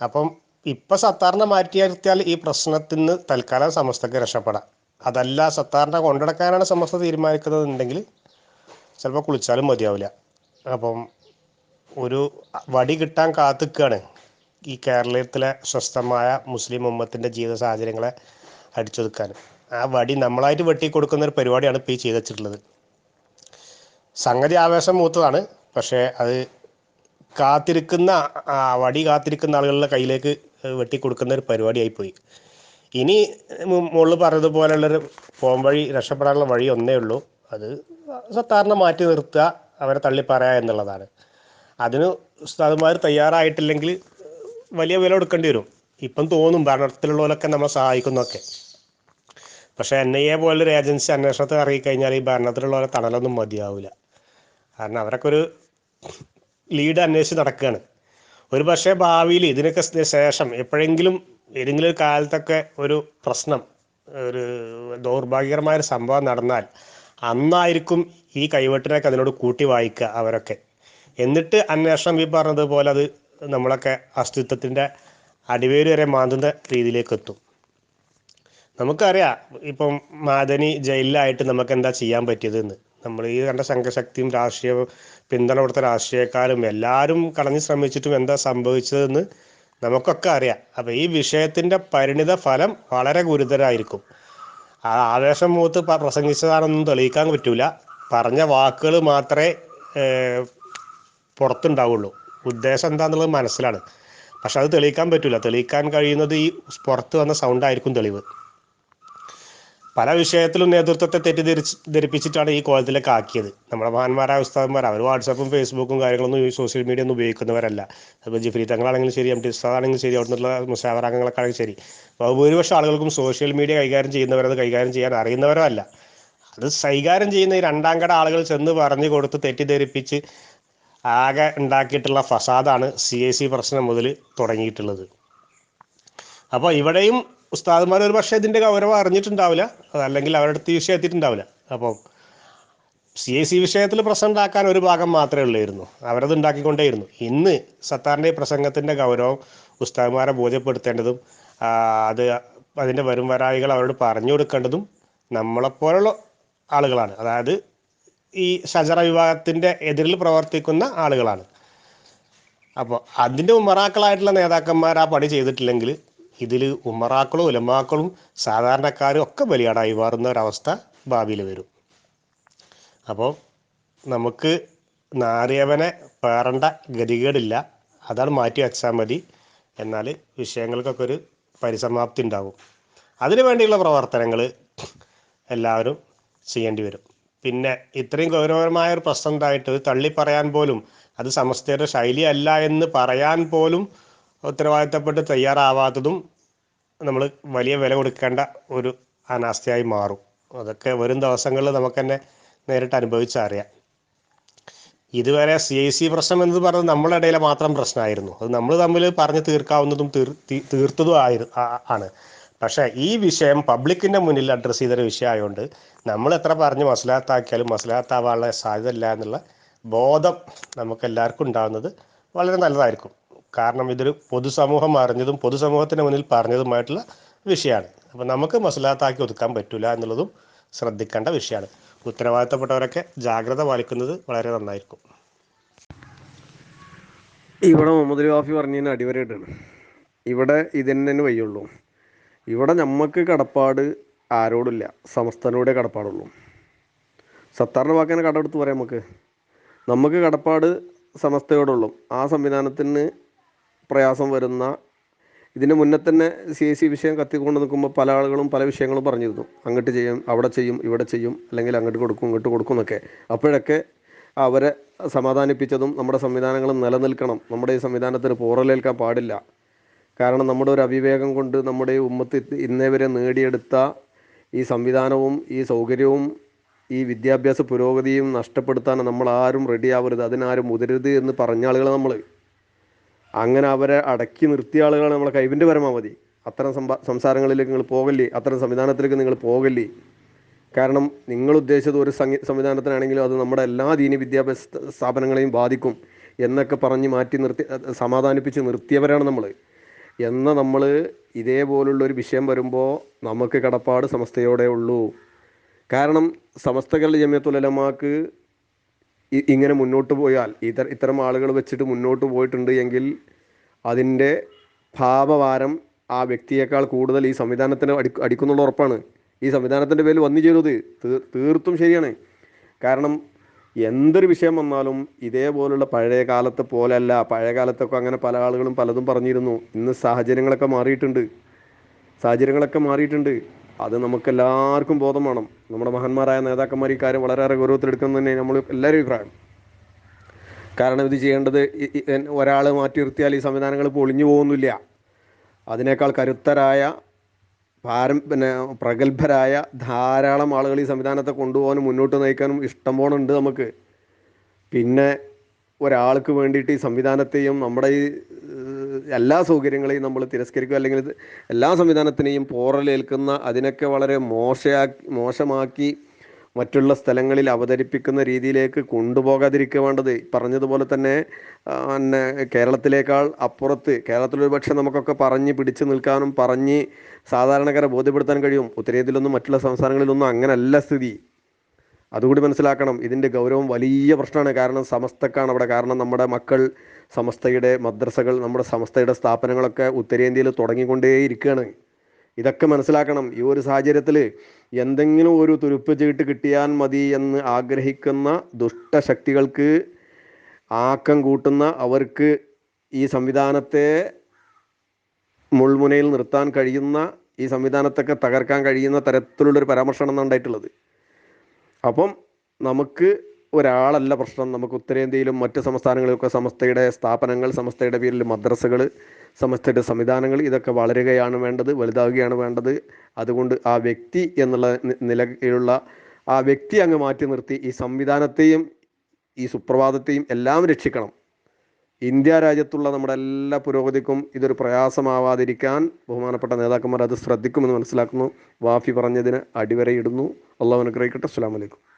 അപ്പം ഇപ്പം സത്താറിനെ മാറ്റി നിർത്തിയാൽ ഈ പ്രശ്നത്തിൽ നിന്ന് തൽക്കാലം സമസ്തക്ക് രക്ഷപ്പെടാം. അതല്ല സത്താറിനെ കൊണ്ടെടുക്കാനാണ് സമസ്ത തീരുമാനിക്കുന്നതെന്നുണ്ടെങ്കിൽ ചിലപ്പോൾ കുളിച്ചാലും മതിയാവില്ല. അപ്പം ഒരു വടി കിട്ടാൻ കാത്തിക്കുകയാണ് ഈ കേരളത്തിലെ സ്വസ്ഥമായ മുസ്ലിം ഉമ്മത്തിന്റെ ജീവിത സാഹചര്യങ്ങളെ അടിച്ചൊതുക്കാൻ. ആ വടി നമ്മളായിട്ട് വെട്ടി കൊടുക്കുന്ന ഒരു പരിപാടിയാണ് ഇപ്പോൾ ഈ ചെയ്ത് വെച്ചിട്ടുള്ളത് സംഗതി ആവേശം മൂത്തതാണ്. പക്ഷേ അത് കാത്തിരിക്കുന്ന വടി കാത്തിരിക്കുന്ന ആളുകളുടെ കയ്യിലേക്ക് വെട്ടിക്കൊടുക്കുന്ന ഒരു പരിപാടിയായിപ്പോയി. ഇനി മുകളിൽ പറഞ്ഞതുപോലെയുള്ളൊരു പോം വഴി രക്ഷപ്പെടാനുള്ള വഴി ഒന്നേ ഉള്ളൂ. അത് സത്താറിനെ മാറ്റി നിർത്തുക അവരെ തള്ളി പറയുക എന്നുള്ളതാണ്. അതിന് ഉസ്താദുമാർ തയ്യാറായിട്ടില്ലെങ്കിൽ വലിയ വില കൊടുക്കേണ്ടി വരും. ഇപ്പം തോന്നും ഭരണത്തിലുള്ളവരൊക്കെ നമ്മളെ സഹായിക്കുന്നൊക്കെ പക്ഷേ എൻ ഐ എ പോലൊരു ഏജൻസി അന്വേഷണത്തിൽ ഇറങ്ങിക്കഴിഞ്ഞാൽ ഈ ഭരണത്തിലുള്ളവരെ തണലൊന്നും മതിയാവില്ല കാരണം അവരൊക്കെ ഒരു ലീഡ് അന്വേഷിച്ച് നടക്കുകയാണ് ഒരു പക്ഷേ ഭാവിയിൽ ഇതിനൊക്കെ ശേഷം എപ്പോഴെങ്കിലും ഏതെങ്കിലും ഒരു കാലത്തൊക്കെ ഒരു പ്രശ്നം ഒരു ദൗർഭാഗ്യകരമായ ഒരു സംഭവം നടന്നാൽ അന്നായിരിക്കും ഈ കൈവെട്ടിനൊക്കെ അതിനോട് കൂട്ടി വായിക്കുക അവരൊക്കെ. എന്നിട്ട് അന്വേഷണം ഈ പറഞ്ഞതുപോലെ അത് നമ്മളൊക്കെ അസ്തിത്വത്തിന്റെ അടിവേര് വരെ മാന്തുന്ന രീതിയിലേക്ക് എത്തും നമുക്കറിയാം ഇപ്പം മാദനി ജയിലിലായിട്ട് നമുക്ക് എന്താ ചെയ്യാൻ പറ്റിയതെന്ന്. നമ്മൾ ഈ കണ്ട സംഘശക്തിയും രാഷ്ട്രീയ പിന്തുണ കൊടുത്ത രാഷ്ട്രീയക്കാരും എല്ലാവരും കളഞ്ഞ് ശ്രമിച്ചിട്ടും എന്താ സംഭവിച്ചതെന്ന് നമുക്കൊക്കെ അറിയാം. അപ്പം ഈ വിഷയത്തിന്റെ പരിണിത ഫലം വളരെ ഗുരുതരമായിരിക്കും ആ ആവേശം മൂത്ത് പ്രസംഗിച്ചതാണെന്നും തെളിയിക്കാൻ പറ്റൂല. പറഞ്ഞ വാക്കുകൾ മാത്രമേ പുറത്തുണ്ടാവുള്ളൂ. ഉദ്ദേശം എന്താണെന്നുള്ളത് മനസ്സിലാണ്. പക്ഷെ അത് തെളിയിക്കാൻ പറ്റൂല. തെളിയിക്കാൻ കഴിയുന്നത് ഈ പുറത്ത് വന്ന സൗണ്ട് ആയിരിക്കും തെളിവ്. പല വിഷയത്തിലും നേതൃത്വത്തെ തെറ്റിദ്ധരിച്ച് ധരിപ്പിച്ചിട്ടാണ് ഈ കോലത്തിലേക്ക് ആക്കിയത്. നമ്മുടെ മഹാന്മാരായ ഉസ്താദന്മാർ അവർ വാട്സാപ്പും ഫേസ്ബുക്കും കാര്യങ്ങളൊന്നും ഈ സോഷ്യൽ മീഡിയ ഒന്നും ഉപയോഗിക്കുന്നവരല്ല. അപ്പോൾ ജിഫ്രി തങ്ങളാണെങ്കിലും ശരി എം ടി ഉസ്താദാണെങ്കിലും ശരി അവിടെ നിന്നുള്ള മുസാവറാംഗങ്ങളൊക്കെ ശരി ഭൂരിപക്ഷം ആളുകൾക്കും സോഷ്യൽ മീഡിയ കൈകാര്യം ചെയ്യുന്നവരത് കൈകാര്യം ചെയ്യാൻ അറിയുന്നവരോ അല്ല അത് കൈകാര്യം ചെയ്യുന്ന ഈ രണ്ടാം കട ആളുകൾ ചെന്ന് പറഞ്ഞു കൊടുത്ത് തെറ്റിദ്ധരിപ്പിച്ച് ആകെ ഉണ്ടാക്കിയിട്ടുള്ള ഫസാദാണ് സി എ സി പ്രശ്നം മുതൽ തുടങ്ങിയിട്ടുള്ളത്. അപ്പോൾ ഇവിടെയും ഉസ്താദുമാർ ഒരു പക്ഷേ ഇതിന്റെ ഗൗരവം അറിഞ്ഞിട്ടുണ്ടാവില്ല. അതല്ലെങ്കിൽ അവരുടെ അടുത്ത് വിഷയം എത്തിയിട്ടുണ്ടാവില്ല. അപ്പം സി എ സി വിഷയത്തിൽ പ്രശ്നം ഉണ്ടാക്കാൻ ഒരു ഭാഗം മാത്രമേ ഉള്ളായിരുന്നു. അവരത് ഉണ്ടാക്കിക്കൊണ്ടേയിരുന്നു. ഇന്ന് സത്താറിന്റെ ഈ പ്രസംഗത്തിന്റെ ഗൗരവം ഉസ്താദ്മാരെ ബോധ്യപ്പെടുത്തേണ്ടതും അത് അതിന്റെ വരും വരായികൾ അവരോട് പറഞ്ഞു കൊടുക്കേണ്ടതും നമ്മളെപ്പോലുള്ള ആളുകളാണ്. അതായത് ഈ ഷജറ വിഭാഗത്തിന്റെ എതിരിൽ പ്രവർത്തിക്കുന്ന ആളുകളാണ്. അപ്പോൾ അതിന്റെ ഉമറാക്കളായിട്ടുള്ള നേതാക്കന്മാർ ആ പണി ചെയ്തിട്ടില്ലെങ്കിൽ ഇതിൽ ഉമറാക്കളും ഉലമാക്കളും സാധാരണക്കാരും ഒക്കെ ബലിയാടായി മാറുന്ന ഒരവസ്ഥ ഭാവിയിൽ വരും. അപ്പോൾ നമുക്ക് നാറിയവനെ പേറണ്ട ഗതികേടില്ല. അതാണ് മാറ്റി വെച്ചാൽ മതി എന്നാൽ വിഷയങ്ങൾക്കൊക്കെ ഒരു പരിസമാപ്തി ഉണ്ടാകും അതിനു വേണ്ടിയുള്ള പ്രവർത്തനങ്ങൾ എല്ലാവരും ചെയ്യേണ്ടി വരും. പിന്നെ ഇത്രയും ഗൗരവമായ ഒരു പ്രശ്നം ഉണ്ടായിട്ട് തള്ളി പറയാൻ പോലും അത് സമസ്തയുടെ ശൈലി അല്ല എന്ന് പറയാൻ പോലും ഉത്തരവാദിത്തപ്പെട്ട് തയ്യാറാവാത്തതും നമ്മൾ വലിയ വില കൊടുക്കേണ്ട ഒരു അനാസ്ഥയായി മാറും. അതൊക്കെ വരും ദിവസങ്ങളിൽ നമുക്ക് തന്നെ നേരിട്ട് അനുഭവിച്ചറിയാം ഇതുവരെ സി ഐ സി പ്രശ്നം എന്ന് പറഞ്ഞത് നമ്മുടെ ഇടയിലെ മാത്രം പ്രശ്നമായിരുന്നു. അത് നമ്മൾ തമ്മിൽ പറഞ്ഞ് തീർക്കാവുന്നതും തീർത്തതും ആയിരു ആണ്. പക്ഷേ ഈ വിഷയം പബ്ലിക്കിന്റെ മുന്നിൽ അഡ്രസ്സ് ചെയ്തൊരു വിഷയമായതുകൊണ്ട് നമ്മൾ എത്ര പറഞ്ഞ് മസലാത്താക്കിയാലും മസലാത്താവാനുള്ള സാധ്യത ഇല്ല എന്നുള്ള ബോധം നമുക്ക് എല്ലാവർക്കും ഉണ്ടാകുന്നത് വളരെ നല്ലതായിരിക്കും. കാരണം ഇതൊരു പൊതുസമൂഹം അറിഞ്ഞതും പൊതുസമൂഹത്തിന് മുന്നിൽ പറഞ്ഞതുമായിട്ടുള്ള വിഷയമാണ്. അപ്പം നമുക്ക് മസലാത്താക്കി ഒതുക്കാൻ പറ്റില്ല എന്നുള്ളതും ശ്രദ്ധിക്കേണ്ട വിഷയമാണ്. ഉത്തരവാദിത്തപ്പെട്ടവരൊക്കെ ജാഗ്രത പാലിക്കുന്നത് വളരെ നന്നായിരിക്കും. ഇവിടെ മുഹമ്മദ് റാഫി പറഞ്ഞതിന് അടിവരയിട്ടാണ് ഇവിടെ ഇതിന് വയ്യുള്ളൂ ഇവിടെ നമുക്ക് കടപ്പാട് ആരോടില്ല. സമസ്തനോടെ കടപ്പാടുള്ളൂ. സത്താറിന്റെ വാക്കിനെ കടമെടുത്ത് പറയാം നമുക്ക്. നമുക്ക് കടപ്പാട് സമസ്തയോടുള്ളൂ. ആ സംവിധാനത്തിന് പ്രയാസം വരുന്ന ഇതിന് മുന്നേ തന്നെ സി എസ് സി വിഷയം കത്തിക്കൊണ്ട് നിൽക്കുമ്പോൾ പല ആളുകളും പല വിഷയങ്ങളും പറഞ്ഞിരുന്നു. അങ്ങോട്ട് ചെയ്യും അവിടെ ചെയ്യും ഇവിടെ ചെയ്യും അല്ലെങ്കിൽ അങ്ങോട്ട് കൊടുക്കും ഇങ്ങോട്ട് കൊടുക്കും എന്നൊക്കെ. അപ്പോഴൊക്കെ അവരെ സമാധാനിപ്പിച്ചതും നമ്മുടെ സംവിധാനങ്ങൾ നിലനിൽക്കണം. നമ്മുടെ ഈ സംവിധാനത്തിന് പോറലേൽക്കാൻ പാടില്ല. കാരണം നമ്മുടെ ഒരു അവിവേകം കൊണ്ട് നമ്മുടെ ഉമ്മത്ത് ഇന്നേ വരെ നേടിയെടുത്ത ഈ സംവിധാനവും ഈ സൗകര്യവും ഈ വിദ്യാഭ്യാസ പുരോഗതിയും നഷ്ടപ്പെടുത്താൻ നമ്മൾ ആരും റെഡിയാവരുത് അതിനാരും മുതിരരുത് എന്ന് പറഞ്ഞ ആളുകൾ നമ്മൾ അങ്ങനെ അവരെ അടക്കി നിർത്തിയ ആളുകളാണ് നമ്മളെ കൈവിന്റെ പരമാവധി. അത്തരം സംസാരങ്ങളിലേക്ക് നിങ്ങൾ പോകല്ലേ? അത്തരം സംവിധാനത്തിലേക്ക് നിങ്ങൾ പോകല്ലേ? കാരണം നിങ്ങൾ ഉദ്ദേശിച്ചത് ഒരു സംഗി സംവിധാനത്തിനാണെങ്കിലും അത് നമ്മുടെ എല്ലാ ദീനി വിദ്യാഭ്യാസ സ്ഥാപനങ്ങളെയും ബാധിക്കും എന്നൊക്കെ പറഞ്ഞ് മാറ്റി നിർത്തി സമാധാനിപ്പിച്ച് നിർത്തിയവരാണ് നമ്മൾ എന്ന നമ്മൾ ഇതേപോലുള്ള ഒരു വിഷയം വരുമ്പോൾ നമുക്ക് കടപ്പാട് സമസ്തയോടെ ഉള്ളൂ. കാരണം സമസ്തകളുടെ ജമ്യത്തുലമാക്ക് ഇങ്ങനെ മുന്നോട്ട് പോയാൽ ഇത ഇത്തരം ആളുകൾ വെച്ചിട്ട് മുന്നോട്ട് പോയിട്ടുണ്ട് എങ്കിൽ അതിന്റെ ഭാവഭാരം ആ വ്യക്തിയേക്കാൾ കൂടുതൽ ഈ സംവിധാനത്തിന് അടി അടിക്കുന്നുള്ള ഉറപ്പാണ്. ഈ സംവിധാനത്തിന്റെ പേരിൽ വന്നു ചേരുന്നത് തീർത്തും ശരിയാണ്. കാരണം എന്തൊരു വിഷയം വന്നാലും ഇതേപോലുള്ള പഴയ കാലത്തെ പോലെയല്ല. പഴയ കാലത്തൊക്കെ അങ്ങനെ പല ആളുകളും പലതും പറഞ്ഞിരുന്നു. ഇന്ന് സാഹചര്യങ്ങളൊക്കെ മാറിയിട്ടുണ്ട്. സാഹചര്യങ്ങളൊക്കെ മാറിയിട്ടുണ്ട്. അത് നമുക്കെല്ലാവർക്കും ബോധം വേണം. നമ്മുടെ മഹാന്മാരായ നേതാക്കന്മാർ ഈ കാര്യം വളരെയേറെ ഗൗരവത്തിലെടുക്കണം തന്നെ നമ്മൾ എല്ലാവരും അഭിപ്രായം. കാരണം ഇത് ചെയ്യേണ്ടത് ഒരാൾ മാറ്റി നിർത്തിയാൽ ഈ സംവിധാനങ്ങൾ പൊളിഞ്ഞു പോകുന്നില്ല. അതിനേക്കാൾ കരുത്തരായ പാരം പിന്നെ പ്രഗത്ഭരായ ധാരാളം ആളുകൾ ഈ സംവിധാനത്തെ കൊണ്ടുപോകാനും മുന്നോട്ട് നയിക്കാനും ഇഷ്ടം പോലെ ഉണ്ട് നമുക്ക്. പിന്നെ ഒരാൾക്ക് വേണ്ടിയിട്ട് ഈ സംവിധാനത്തെയും നമ്മുടെ ഈ എല്ലാ സൗകര്യങ്ങളെയും നമ്മൾ തിരസ്കരിക്കുക. അല്ലെങ്കിൽ എല്ലാ സംവിധാനത്തിനെയും പോറലേൽക്കുന്ന അതിനൊക്കെ വളരെ മോശയാക്കി മോശമാക്കി മറ്റുള്ള സ്ഥലങ്ങളിൽ അവതരിപ്പിക്കുന്ന രീതിയിലേക്ക് കൊണ്ടുപോകാതിരിക്കുക വേണ്ടത്. പറഞ്ഞതുപോലെ തന്നെ പിന്നെ കേരളത്തിലേക്കാൾ അപ്പുറത്ത് കേരളത്തിൽ ഒരുപക്ഷെ നമുക്കൊക്കെ പറഞ്ഞ് പിടിച്ചു നിൽക്കാനും പറഞ്ഞ് സാധാരണക്കാരെ ബോധ്യപ്പെടുത്താൻ കഴിയും. ഉത്തരേന്ത്യയിലൊന്നും മറ്റുള്ള സംസ്ഥാനങ്ങളിലൊന്നും അങ്ങനല്ല സ്ഥിതി. അതുകൂടി മനസ്സിലാക്കണം. ഇതിന്റെ ഗൗരവം വലിയ പ്രശ്നമാണ്. കാരണം സമസ്തക്കാണ് അവിടെ. കാരണം നമ്മുടെ മക്കൾ സമസ്തയുടെ മദ്രസകൾ നമ്മുടെ സമസ്തയുടെ സ്ഥാപനങ്ങളൊക്കെ ഉത്തരേന്ത്യയിൽ തുടങ്ങിക്കൊണ്ടേയിരിക്കുകയാണ്. ഇതൊക്കെ മനസ്സിലാക്കണം. ഈ ഒരു സാഹചര്യത്തിൽ എന്തെങ്കിലും ഒരു തുരുപ്പ് ചീട്ട് കിട്ടിയാൽ മതി എന്ന് ആഗ്രഹിക്കുന്ന ദുഷ്ടശക്തികൾക്ക് ആക്കം കൂട്ടുന്ന അവർക്ക് ഈ സംവിധാനത്തെ മുൾമുനയിൽ നിർത്താൻ കഴിയുന്ന ഈ സംവിധാനത്തൊക്കെ തകർക്കാൻ കഴിയുന്ന തരത്തിലുള്ളൊരു പരാമർശമാണ് ഉണ്ടായിട്ടുള്ളത്. അപ്പം നമുക്ക് ഒരാളല്ല പ്രശ്നം. നമുക്ക് ഉത്തരേന്ത്യയിലും മറ്റ് സംസ്ഥാനങ്ങളിലൊക്കെ സമസ്തയുടെ സ്ഥാപനങ്ങൾ സമസ്തയുടെ പേരിൽ മദ്രസകൾ സമസ്തയുടെ സംവിധാനങ്ങൾ ഇതൊക്കെ വളരുകയാണ് വേണ്ടത് വലുതാവുകയാണ് വേണ്ടത്. അതുകൊണ്ട് ആ വ്യക്തി എന്നുള്ള നിലയിലുള്ള ആ വ്യക്തി അങ്ങ് മാറ്റി നിർത്തി. ഈ സംവിധാനത്തെയും ഈ സുപ്രഭാതത്തെയും എല്ലാം രക്ഷിക്കണം. ഇന്ത്യ രാജ്യത്തുള്ള നമ്മുടെ എല്ലാ പുരോഗതിക്കും ഇതൊരു പ്രയാസമാവാതിരിക്കാൻ ബഹുമാനപ്പെട്ട നേതാക്കന്മാർ അത് ശ്രദ്ധിക്കുമെന്ന് മനസ്സിലാക്കുന്നു. വാഫി പറഞ്ഞതിന് അടിവരയിടുന്നു. അള്ളാഹു അനുഗ്രഹിക്കട്ടെ. അസ്സാം വലൈക്കും